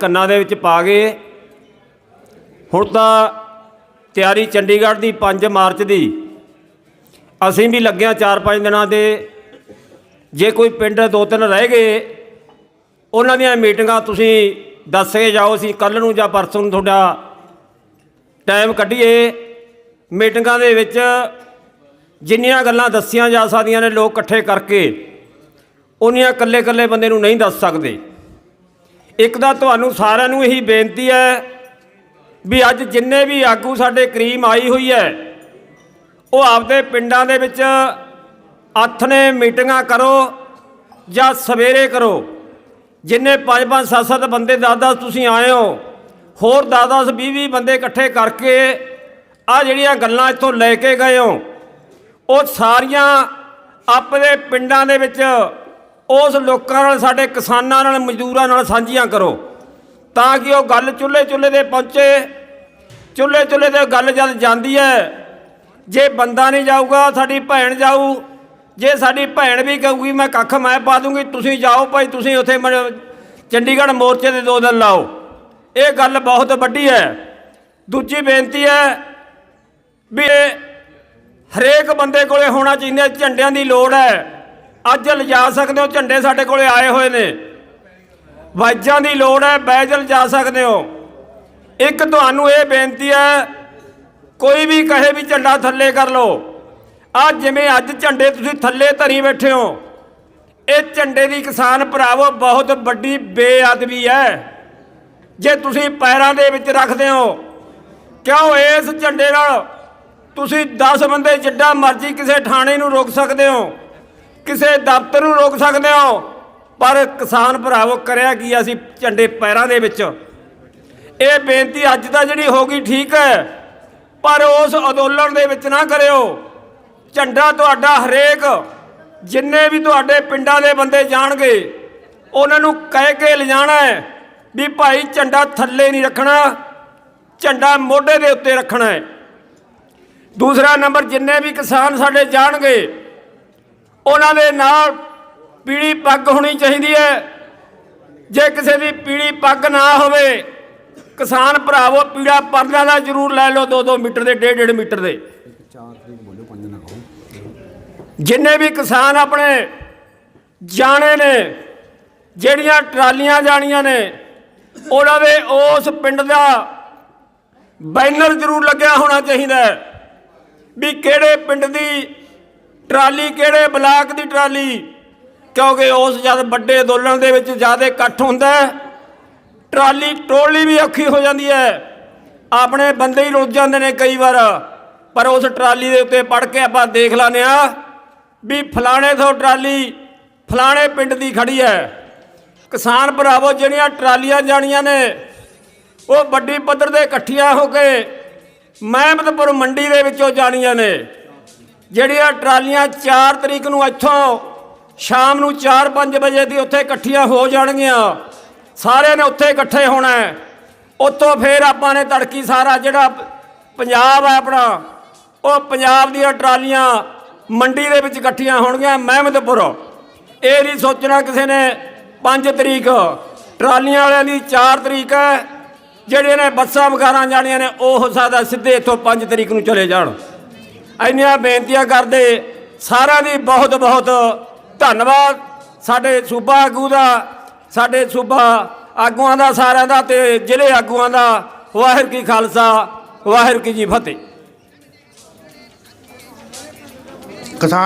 ਕੰਨਾਂ ਦੇ ਵਿੱਚ ਪਾ ਗਏ। ਹੁਣ ਤਾਂ ਤਿਆਰੀ ਚੰਡੀਗੜ੍ਹ ਦੀ 5 ਮਾਰਚ ਦੀ। ਅਸੀਂ ਵੀ ਲੱਗਿਆ 4-5 ਦਿਨਾਂ ਦੇ। ਜੇ ਕੋਈ ਪਿੰਡ ਦੋ ਤਿੰਨ ਰਹਿ ਗਏ, ਉਹਨਾਂ ਦੀਆਂ ਮੀਟਿੰਗਾਂ ਤੁਸੀਂ ਦੱਸ ਕੇ ਜਾਓ, ਅਸੀਂ ਕੱਲ ਨੂੰ ਜਾਂ ਪਰਸੋਂ ਨੂੰ ਤੁਹਾਡਾ ਟਾਈਮ ਕੱਢੀਏ। ਮੀਟਿੰਗਾਂ ਦੇ ਵਿੱਚ ਜਿੰਨੀਆਂ ਗੱਲਾਂ ਦੱਸੀਆਂ ਜਾ ਸਕਦੀਆਂ ਨੇ, ਲੋਕ ਇਕੱਠੇ ਕਰਕੇ ਉਹਨੀਆਂ ਇਕੱਲੇ-ਇਕੱਲੇ ਬੰਦੇ ਨੂੰ ਨਹੀਂ ਦੱਸ ਸਕਦੇ। ਇੱਕ ਤਾਂ ਤੁਹਾਨੂੰ ਸਾਰਿਆਂ ਨੂੰ ਇਹੀ ਬੇਨਤੀ ਹੈ ਵੀ ਅੱਜ ਜਿੰਨੇ ਵੀ ਆਗੂ ਸਾਡੇ ਕਰੀਮ ਆਈ ਹੋਈ ਹੈ, ਉਹ ਆਪਦੇ ਪਿੰਡਾਂ ਦੇ ਵਿੱਚ ਆਥਣੇ ਮੀਟਿੰਗਾਂ ਕਰੋ ਜਾਂ ਸਵੇਰੇ ਕਰੋ। ਜਿੰਨੇ ਪੰਜ ਪੰਜ ਸੱਤ ਸੱਤ ਬੰਦੇ 10-10 ਤੁਸੀਂ ਆਏ ਹੋ, ਹੋਰ 10-10 20-20 ਬੰਦੇ ਇਕੱਠੇ ਕਰਕੇ ਆ ਜਿਹੜੀਆਂ ਗੱਲਾਂ ਇੱਥੋਂ ਲੈ ਕੇ ਗਏ ਹੋ, ਉਹ ਸਾਰੀਆਂ ਆਪਣੇ ਪਿੰਡਾਂ ਦੇ ਵਿੱਚ ਉਸ ਲੋਕਾਂ ਨਾਲ, ਸਾਡੇ ਕਿਸਾਨਾਂ ਨਾਲ, ਮਜ਼ਦੂਰਾਂ ਨਾਲ ਸਾਂਝੀਆਂ ਕਰੋ। ਤਾਂ ਕਿ ਉਹ ਗੱਲ ਚੁੱਲ੍ਹੇ ਚੁੱਲ੍ਹੇ 'ਤੇ ਪਹੁੰਚੇ। ਚੁੱਲ੍ਹੇ ਚੁੱਲ੍ਹੇ ਤੇ ਗੱਲ ਜਦ ਜਾਂਦੀ ਹੈ, ਜੇ ਬੰਦਾ ਨਹੀਂ ਜਾਊਗਾ, ਸਾਡੀ ਭੈਣ ਜਾਊ। ਜੇ ਸਾਡੀ ਭੈਣ ਵੀ ਕਹੂਗੀ, ਮੈਂ ਕੱਖ ਮੈਂ ਪਾ ਦੂੰਗੀ, ਤੁਸੀਂ ਜਾਓ ਭਾਈ, ਤੁਸੀਂ ਉੱਥੇ ਮ- ਚੰਡੀਗੜ੍ਹ ਮੋਰਚੇ ਦੇ ਦੋ ਦਿਨ ਲਾਓ। ਇਹ ਗੱਲ ਬਹੁਤ ਵੱਡੀ ਹੈ। ਦੂਜੀ ਬੇਨਤੀ ਹੈ ਵੀ ਹਰੇਕ ਬੰਦੇ ਕੋਲੇ ਹੋਣਾ ਚਾਹੀਦਾ, ਝੰਡਿਆਂ ਦੀ ਲੋੜ ਹੈ। ਅੱਜ ਲਿਜਾ ਸਕਦੇ ਹੋ, ਝੰਡੇ ਸਾਡੇ ਕੋਲੇ ਆਏ ਹੋਏ ਨੇ। ਵਾਜਾਂ ਦੀ ਲੋੜ ਹੈ ਬੈਜ ਲਿਜਾ ਸਕਦੇ ਹੋ। ਇੱਕ ਤੁਹਾਨੂੰ ਇਹ ਬੇਨਤੀ ਹੈ, ਕੋਈ ਵੀ ਕਹੇ ਵੀ ਝੰਡਾ ਥੱਲੇ ਕਰ ਲਓ। ਆ ਜਿਵੇਂ ਅੱਜ ਝੰਡੇ ਤੁਸੀਂ ਥੱਲੇ ਧਰੀ ਬੈਠੇ ਹੋ, ਇਹ ਝੰਡੇ ਦੀ ਕਿਸਾਨ ਭਰਾਵੋ, ਬਹੁਤ ਵੱਡੀ ਬੇਅਦਬੀ ਹੈ। ਜੇ ਤੁਸੀਂ ਪੈਰਾਂ ਦੇ ਵਿੱਚ ਰੱਖਦੇ ਹੋ, ਕਿਉਂ ਇਸ ਝੰਡੇ ਨਾਲ ਤੁਸੀਂ 10 ਬੰਦੇ ਜਿੱਡਾ ਮਰਜ਼ੀ ਕਿਸੇ ਥਾਣੇ ਨੂੰ ਰੋਕ ਸਕਦੇ ਹੋ? ਕਿਸੇ ਦਫ਼ਤਰ ਨੂੰ ਰੋਕ ਸਕਦੇ ਹੋ? ਪਰ ਕਿਸਾਨ ਭਰਾਵੋ, ਕਰਿਆ ਕੀ ਅਸੀਂ ਝੰਡੇ ਪੈਰਾਂ ਦੇ ਵਿੱਚ? ਇਹ ਬੇਨਤੀ ਅੱਜ ਤਾਂ ਜਿਹੜੀ ਹੋ ਗਈ ਠੀਕ ਹੈ, ਪਰ ਉਸ ਅੰਦੋਲਨ ਦੇ ਵਿੱਚ ਨਾ ਕਰਿਓ। ਝੰਡਾ ਤੁਹਾਡਾ ਹਰੇਕ ਜਿੰਨੇ ਵੀ ਤੁਹਾਡੇ ਪਿੰਡਾਂ ਦੇ ਬੰਦੇ ਜਾਣਗੇ, ਉਹਨਾਂ ਨੂੰ ਕਹਿ ਕੇ ਲਿਜਾਣਾ ਹੈ ਵੀ ਭਾਈ ਝੰਡਾ ਥੱਲੇ ਨਹੀਂ ਰੱਖਣਾ, ਝੰਡਾ ਮੋਢੇ ਦੇ ਉੱਤੇ ਰੱਖਣਾ ਹੈ। ਦੂਸਰਾ ਨੰਬਰ, ਜਿੰਨੇ ਵੀ ਕਿਸਾਨ ਸਾਡੇ ਜਾਣਗੇ ਉਹਨਾਂ ਦੇ ਨਾਲ ਪੀੜੀ ਪੱਗ ਹੋਣੀ ਚਾਹੀਦੀ ਹੈ। ਜੇ ਕਿਸੇ ਦੀ ਪੀਲੀ ਪੱਗ ਨਾ ਹੋਵੇ, ਕਿਸਾਨ ਭਰਾਵੋ ਪੀੜਾ ਪਰਨਾ ਦਾ ਜ਼ਰੂਰ ਲੈ ਲਓ 2-2 ਮੀਟਰ ਦੇ 1.5 ਮੀਟਰ ਦੇ। ਜਿੰਨੇ ਵੀ ਕਿਸਾਨ ਆਪਣੇ ਜਾਣੇ ਨੇ, ਜਿਹੜੀਆਂ ਟਰਾਲੀਆਂ ਜਾਣੀਆਂ ਨੇ, ਉਹਨਾਂ ਦੇ ਉਸ ਪਿੰਡ ਦਾ ਬੈਨਰ ਜ਼ਰੂਰ ਲੱਗਿਆ ਹੋਣਾ ਚਾਹੀਦਾ ਵੀ ਕਿਹੜੇ ਪਿੰਡ ਦੀ ਟਰਾਲੀ ਕਿਹੜੇ ਬਲਾਕ ਦੀ ਟਰਾਲੀ? ਕਿਉਂਕਿ ਉਸ ਜਦ ਵੱਡੇ ਅੰਦੋਲਨ ਦੇ ਵਿੱਚ ਜ਼ਿਆਦਾ ਇਕੱਠ ਹੁੰਦਾ ਟਰਾਲੀ ਟੋਲੀ ਵੀ ਔਖੀ ਹੋ ਜਾਂਦੀ ਹੈ। ਆਪਣੇ ਬੰਦੇ ਹੀ ਰੁੱਝ ਜਾਂਦੇ ਨੇ ਕਈ ਵਾਰ, ਪਰ ਉਸ ਟਰਾਲੀ ਦੇ ਉੱਤੇ ਪੜ ਕੇ ਆਪਾਂ ਦੇਖ ਲਾਨੇ ਆ ਵੀ ਫਲਾਣੇ ਤੋਂ ਟਰਾਲੀ ਫਲਾਣੇ ਪਿੰਡ ਦੀ ਖੜੀ ਹੈ। ਕਿਸਾਨ ਭਰਾਵੋ, ਜਿਹੜੀਆਂ ਟਰਾਲੀਆਂ ਜਾਣੀਆਂ ਨੇ, ਉਹ ਵੱਡੀ ਪੱਧਰ ਦੇ ਇਕੱਠੀਆਂ ਹੋ ਕੇ ਮਹਿਮਦਪੁਰ ਮੰਡੀ ਦੇ ਵਿੱਚੋਂ ਜਾਣੀਆਂ ਨੇ। ਜਿਹੜੀਆਂ ਟਰਾਲੀਆਂ 4 ਤਰੀਕ ਨੂੰ ਇੱਥੋਂ ਸ਼ਾਮ ਨੂੰ 4-5 ਵਜੇ ਦੀ ਉੱਥੇ ਇਕੱਠੀਆਂ ਹੋ ਜਾਣਗੀਆਂ। ਸਾਰਿਆਂ ਨੇ ਉੱਥੇ ਇਕੱਠੇ ਹੋਣਾ ਹੈ। ਉੱਥੋਂ ਫੇਰ ਆਪਾਂ ਨੇ ਤੜਕੀ ਸਾਰਾ ਜਿਹੜਾ ਪੰਜਾਬ ਹੈ ਆਪਣਾ, ਉਹ ਪੰਜਾਬ ਦੀਆਂ ਟਰਾਲੀਆਂ ਮੰਡੀ ਦੇ ਵਿੱਚ ਇਕੱਠੀਆਂ ਹੋਣਗੀਆਂ ਮਹਿਮਦਪੁਰ ਇਹ ਨਹੀਂ ਸੋਚਣਾ ਕਿਸੇ ਨੇ 5 ਤਰੀਕ। ਟਰਾਲੀਆਂ ਵਾਲਿਆਂ ਦੀ 4 ਤਰੀਕ ਹੈ। ਜਿਹੜੇ ਨੇ ਬੱਸਾਂ ਵਗਾਰਾਂ ਜਾਣੀਆਂ ਨੇ, ਉਹ ਹੋ ਸਕਦਾ ਸਿੱਧੇ ਇੱਥੋਂ 5 ਤਰੀਕ ਨੂੰ ਚਲੇ ਜਾਣ। ਇੰਨੀਆਂ ਬੇਨਤੀਆਂ ਕਰਦੇ ਸਾਰਿਆਂ ਦੀ ਬਹੁਤ ਬਹੁਤ ਧੰਨਵਾਦ। ਸਾਡੇ ਸੂਬਾ ਆਗੂ ਦਾ, ਸਾਡੇ ਸੂਬਾ ਆਗੂਆਂ ਦਾ, ਸਾਰਿਆਂ ਦਾ ਤੇ ਜ਼ਿਲ੍ਹੇ ਆਗੂਆਂ ਦਾ ਵਾਹਿਗੁਰੂ ਕੀ ਖਾਲਸਾ, ਵਾਹਿਗੁਰੂ ਕੀ ਜੀ ਫਤਿਹ। ਕਿਸਾਨ